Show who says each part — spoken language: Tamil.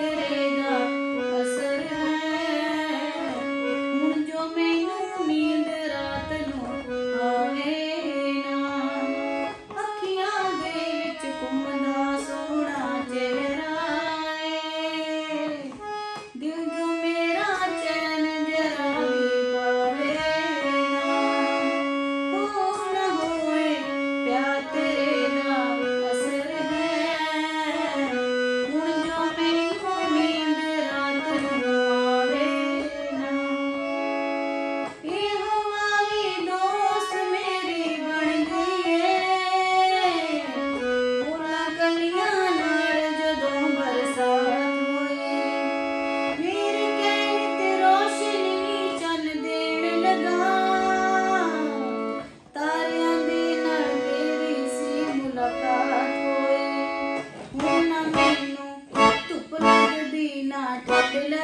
Speaker 1: Thank you. நாட்டில்